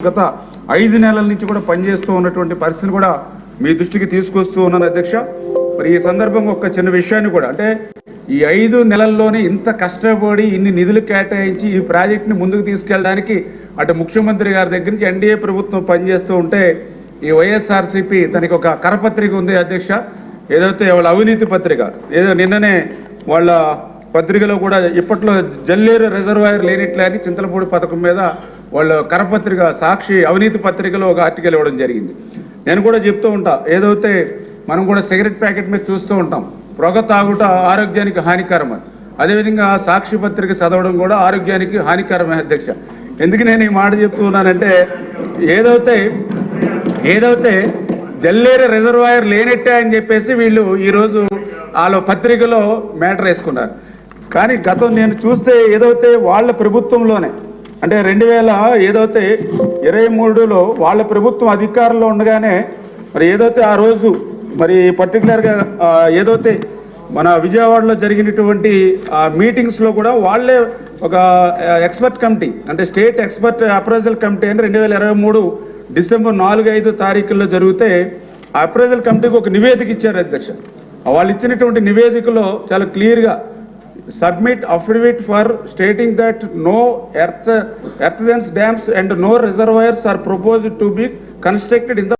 గత ఐదు నెలల నుంచి కూడా పనిచేస్తూ ఉన్నటువంటి పరిస్థితిని కూడా మీ దృష్టికి తీసుకొస్తూ ఉన్నాను అధ్యక్ష. మరి ఈ సందర్భంగా ఒక చిన్న విషయాన్ని కూడా అంటే ఈ ఐదు నెలల్లోనే ఇంత కష్టపడి ఇన్ని నిధులు కేటాయించి ఈ ప్రాజెక్టుని ముందుకు తీసుకెళ్ళడానికి అటు ముఖ్యమంత్రి గారి దగ్గర నుంచి ఎన్డీఏ ప్రభుత్వం పనిచేస్తూ ఉంటే ఈ వైఎస్ఆర్సీపీ తనకి ఒక కరపత్రిక ఉంది అధ్యక్ష. ఏదైతే వాళ్ళ అవినీతి పత్రిక ఏదో నిన్ననే వాళ్ళ పత్రికలో కూడా ఇప్పట్లో జల్లేరు రిజర్వాయర్ లేనిట్లే అని చింతలపూడి పథకం మీద వాళ్ళు కరపత్రిక సాక్షి అవినీతి పత్రికలో ఒక ఆర్టికల్ ఇవ్వడం జరిగింది. నేను కూడా చెప్తూ ఉంటా ఏదైతే మనం కూడా సిగరెట్ ప్యాకెట్ మీద చూస్తూ ఉంటాం పొగ తాగుట ఆరోగ్యానికి హానికరం అని. అదేవిధంగా సాక్షి పత్రిక చదవడం కూడా ఆరోగ్యానికి హానికరమే అధ్యక్ష. ఎందుకు నేను ఈ మాట చెప్తున్నానంటే ఏదైతే ఏదైతే జల్లేరు రిజర్వాయర్ లేనట్టే అని చెప్పేసి వీళ్ళు ఈరోజు వాళ్ళ పత్రికలో మ్యాటర్ వేసుకున్నారు. కానీ గతం నేను చూస్తే ఏదైతే వాళ్ళ ప్రభుత్వంలోనే అంటే రెండు వేల ఏదైతే ఇరవై మూడులో వాళ్ళ ప్రభుత్వం అధికారంలో ఉండగానే మరి ఏదైతే ఆ రోజు మరి పర్టికులర్గా ఏదైతే మన విజయవాడలో జరిగినటువంటి ఆ మీటింగ్స్లో కూడా వాళ్ళే ఒక ఎక్స్పర్ట్ కమిటీ అంటే స్టేట్ ఎక్స్పర్ట్ అప్రైజల్ కమిటీ అని రెండు వేల ఇరవై మూడు డిసెంబర్ నాలుగు ఐదు తారీఖుల్లో జరిగితే ఆ అప్రైజల్ కమిటీకి ఒక నివేదిక ఇచ్చారు అధ్యక్ష. వాళ్ళు ఇచ్చినటువంటి నివేదికలో చాలా క్లియర్గా submit affidavit for stating that no earth earthworks dams and no reservoirs are proposed to be constructed in the